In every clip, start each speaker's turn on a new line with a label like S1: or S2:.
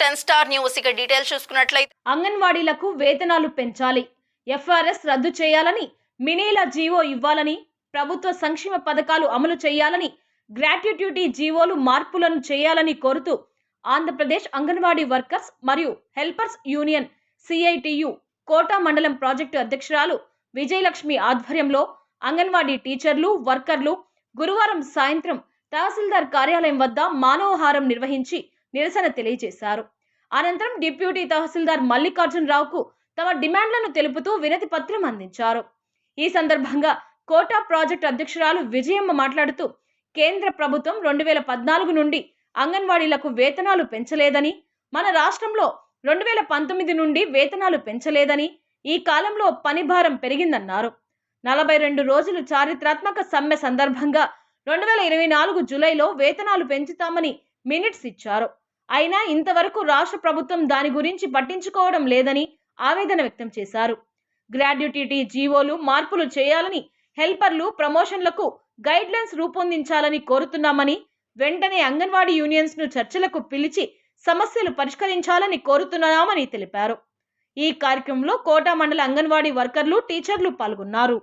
S1: Ten star news. ఇక details చూసుకున్నట్లయితే
S2: అంగన్వాడీలకు వేతనాలు పెంచాలి. ఎఫ్ఆర్ఎస్ రద్దు చేయాలని మినీల జీవో ఇవ్వాలని ప్రభుత్వ సంక్షేమ పథకాలు అమలు చేయాలని గ్రాట్యుటీ జీవోలు మార్పులను చేయాలని కోరుతూ ఆంధ్రప్రదేశ్ అంగన్వాడీ వర్కర్స్ మరియు హెల్పర్స్ యూనియన్ సిఐటియు కోటా మండలం ప్రాజెక్టు అధ్యక్షురాలు విజయలక్ష్మి ఆధ్వర్యంలో అంగన్వాడీ టీచర్లు వర్కర్లు గురువారం సాయంత్రం తహసీల్దార్ కార్యాలయం వద్ద మానవహారం నిర్వహించి నిరసన తెలియజేశారు. అనంతరం డిప్యూటీ తహసీల్దార్ మల్లికార్జునరావుకు తమ డిమాండ్లను తెలుపుతూ వినతి పత్రం అందించారు. ఈ సందర్భంగా కోటా ప్రాజెక్టు అధ్యక్షురాలు విజయమ్మ మాట్లాడుతూ కేంద్ర ప్రభుత్వం రెండు వేల పద్నాలుగు నుండి అంగన్వాడీలకు వేతనాలు పెంచలేదని మన రాష్ట్రంలో రెండు వేల పంతొమ్మిది నుండి వేతనాలు పెంచలేదని ఈ కాలంలో పని భారం పెరిగిందన్నారు. నలభై రెండు రోజులు చారిత్రాత్మక సమ్మె సందర్భంగా రెండు వేల ఇరవై నాలుగు జూలైలో వేతనాలు పెంచుతామని మినిట్స్ ఇచ్చారు. అయినా ఇంతవరకు రాష్ట్ర ప్రభుత్వం దాని గురించి పట్టించుకోవడం లేదని ఆవేదన వ్యక్తం చేశారు. గ్రాడ్యుటీ జీవోలు మార్పులు చేయాలని హెల్పర్లు ప్రమోషన్లకు గైడ్ లైన్స్ రూపొందించాలని కోరుతున్నామని వెంటనే అంగన్వాడీ యూనియన్స్ను చర్చలకు పిలిచి సమస్యలు పరిష్కరించాలని కోరుతున్నామని తెలిపారు. ఈ కార్యక్రమంలో కోటా మండల అంగన్వాడీ వర్కర్లు టీచర్లు పాల్గొన్నారు.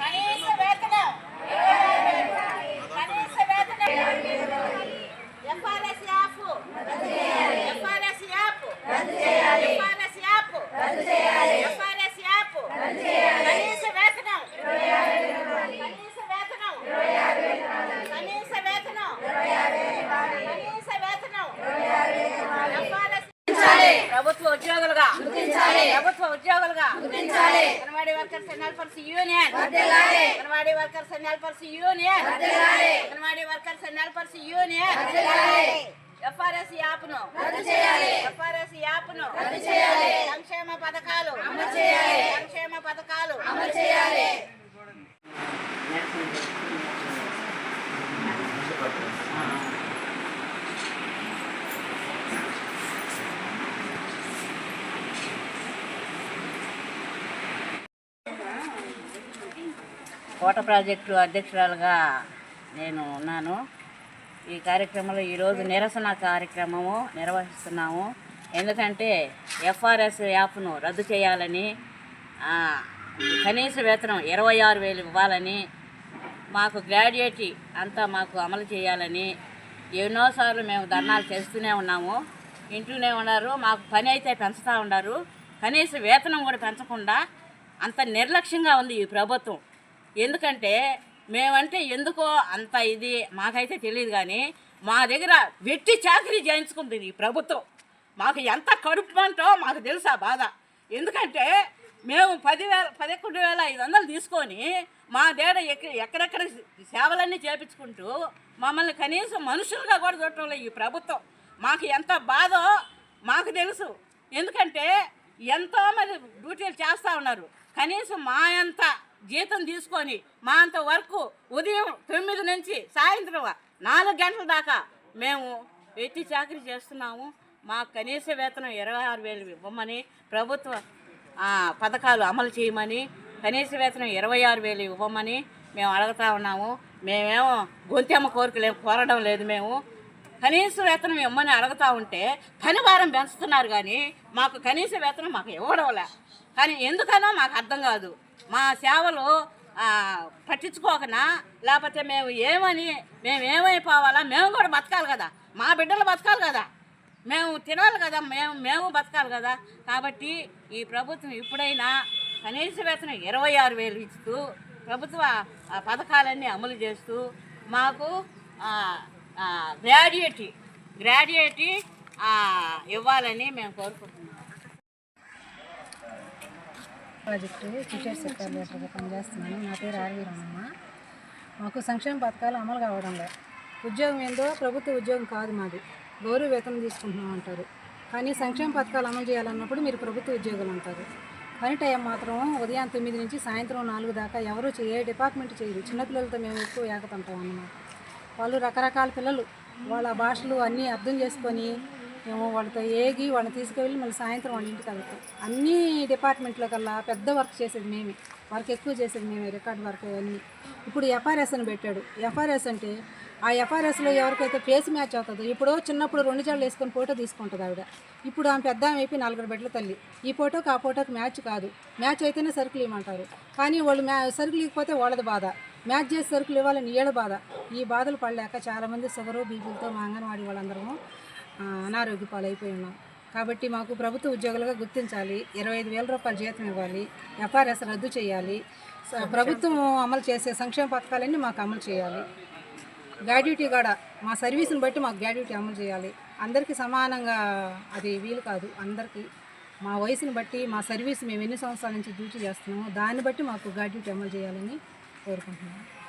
S3: కనీస వేతనం కనీస వేతనం FRS app FRS app FRS app FRS app కనీస వేతనం కనీస వేతనం కనీస వేతనం కనీస వేతనం ఎఫ్ఆర్ఎస్ ప్రభుత్వ ఉద్యోగులుగా. ప్రభుత్వ ఉద్యోగులుగా. Anganwadi workers and helpers union. Anganwadi workers and helpers union. Anganwadi workers and helpers union. FRS యాప్ను. ఎఫ్ఆర్ఎస్ యాప్ను. సంక్షేమ పథకాలు. సంక్షేమ పథకాలు. కోట ప్రాజెక్టు అధ్యక్షురాలుగా నేను ఉన్నాను. ఈ కార్యక్రమంలో ఈరోజు నిరసన కార్యక్రమము నిర్వహిస్తున్నాము. ఎందుకంటే ఎఫ్ఆర్ఎస్ యాప్ను రద్దు చేయాలని కనీస వేతనం ఇరవై ఆరు వేలు ఇవ్వాలని మాకు గ్రాడ్యుయేట్ అంతా మాకు అమలు చేయాలని ఎన్నోసార్లు మేము ధర్నాలు చేస్తూనే ఉన్నాము. ఇంట్లోనే ఉన్నారు. మాకు పని అయితే పెంచుతూ ఉన్నారు. కనీస వేతనం కూడా పెంచకుండా అంత నిర్లక్ష్యంగా ఉంది ఈ ప్రభుత్వం. ఎందుకంటే మేమంటే ఎందుకో అంత ఇది మాకైతే తెలియదు కానీ మా దగ్గర వెట్టి చాకరీ చేయించుకుంది ఈ ప్రభుత్వం. మాకు ఎంత కడుపు అంటో మాకు తెలుసా బాధ. ఎందుకంటే మేము పదివేల పదకొండు వేల ఐదు వందలు తీసుకొని మా దేడ ఎక్క ఎక్కడెక్కడ సేవలన్నీ చేపించుకుంటూ మమ్మల్ని కనీసం మనుషులుగా కూడా చూడటం లేదు ఈ ప్రభుత్వం. మాకు ఎంత బాధో మాకు తెలుసు. ఎందుకంటే ఎంతో మంది డ్యూటీలు చేస్తూ ఉన్నారు. కనీసం మా అంత జీతం తీసుకొని మా అంత వరకు ఉదయం తొమ్మిది నుంచి సాయంత్రం నాలుగు గంటల దాకా మేము వెట్టి చాకరీ చేస్తున్నాము. మా కనీస వేతనం ఇరవై ఆరు వేలు ఇవ్వమని ప్రభుత్వ పథకాలు అమలు చేయమని కనీస వేతనం ఇరవై ఆరు వేలు ఇవ్వమని మేము అడుగుతా ఉన్నాము. మేమేమో గొంతెమ్మ కోరికలు కోరడం లేదు మేము. కనీస వేతనం ఇమ్మని అడుగుతా ఉంటే పనివారం పెంచుతున్నారు కానీ మాకు కనీస వేతనం మాకు ఇవ్వడంలే. కానీ ఎందుకనో మాకు అర్థం కాదు. మా సేవలు పట్టించుకోకనా? లేకపోతే మేము ఏమని మేము ఏమైపోవాలా? మేము కూడా బతకాలి కదా. మా బిడ్డలు బతకాలి కదా. మేము తినాలి కదా. మేము మేము బతకాలి కదా. కాబట్టి ఈ ప్రభుత్వం ఇప్పుడైనా కనీస వేతనం ఇరవై ఆరు వేలు ఇస్తూ ప్రభుత్వ ఆ, పథకాలన్నీ అమలు చేస్తూ మాకు గ్రాడ్యుయేటీ గ్రాడ్యుయేటీ ఇవ్వాలని మేము కోరుకుంటున్నాం.
S4: ప్రాజెక్టు టీచర్ సెక్రటరీగా పనిచేస్తున్నాను. నా పేరు ఆర్వీ రమణ మాకు సంక్షేమ పథకాలు అమలు కావడం లేదు. ఉద్యోగం ఏందో ప్రభుత్వ ఉద్యోగం కాదు మాది. గౌరవ వేతనం తీసుకుంటున్నాం అంటారు. కానీ సంక్షేమ పథకాలు అమలు చేయాలన్నప్పుడు మీరు ప్రభుత్వ ఉద్యోగులు అంటారు. పని టైం మాత్రం ఉదయం తొమ్మిది నుంచి సాయంత్రం నాలుగు దాకా ఎవరు ఏ డిపార్ట్మెంట్ చేయరు. చిన్నపిల్లలతో మేము ఎక్కువ ఏకతంటాం అన్నమాట. వాళ్ళు రకరకాల పిల్లలు. వాళ్ళ భాషలు అన్నీ అర్థం చేసుకొని మేము వాళ్ళతో ఏగి వాళ్ళని తీసుకువెళ్ళి మళ్ళీ సాయంత్రం వాళ్ళ ఇంటికి వెళ్తాం. అన్ని డిపార్ట్మెంట్లో కల్లా పెద్ద వర్క్ చేసేది మేమే. వర్క్ ఎక్కువ చేసేది మేమే రికార్డ్ వర్క్ అన్నీ ఇప్పుడు ఎఫ్ఆర్ఎస్ అని పెట్టాడు. ఎఫ్ఆర్ఎస్ అంటే ఆ ఎఫ్ఆర్ఎస్లో ఎవరికైతే ఫేస్ మ్యాచ్ అవుతుందో ఇప్పుడు చిన్నప్పుడు రెండు జడలు వేసుకొని ఫోటో తీసుకుంటుంది ఆవిడ. ఇప్పుడు ఆమె పెద్ద ఆమె అయిపోయి నలుగురు బిడ్డల తల్లి. ఈ ఫోటోకి ఆ ఫోటోకి మ్యాచ్ కాదు. మ్యాచ్ అయితేనే సరుకులు ఇవ్వమంటారు. కానీ వాళ్ళు మ్యా సరుకులు ఇవ్వకపోతే వాళ్ళది బాధ. మ్యాచ్ చేసే సరుకులు ఇవ్వాలని ఏళ్ళ బాధ. ఈ బాధలు పడలేక చాలామంది షుగరు బీపీలతో మా అంగన్వాడీ వాళ్ళందరము అనారోగ్య పాలైపోయి ఉన్నాం. కాబట్టి మాకు ప్రభుత్వ ఉద్యోగులుగా గుర్తించాలి. ఇరవై ఐదు వేల రూపాయల జీతం ఇవ్వాలి. ఎఫ్ఆర్ఎస్ రద్దు చేయాలి. ప్రభుత్వం అమలు చేసే సంక్షేమ పథకాలన్నీ మాకు అమలు చేయాలి. గ్రాడ్యుటీ కూడా మా సర్వీస్ని బట్టి మాకు గ్రాడ్యుటీ అమలు చేయాలి. అందరికీ సమానంగా అది వీలు కాదు. అందరికీ మా వయసుని బట్టి మా సర్వీస్ మేము ఎన్ని సంవత్సరాల నుంచి డ్యూటీ చేస్తున్నామో దాన్ని బట్టి మాకు గ్రాడ్యుటీ అమలు చేయాలని por continuar.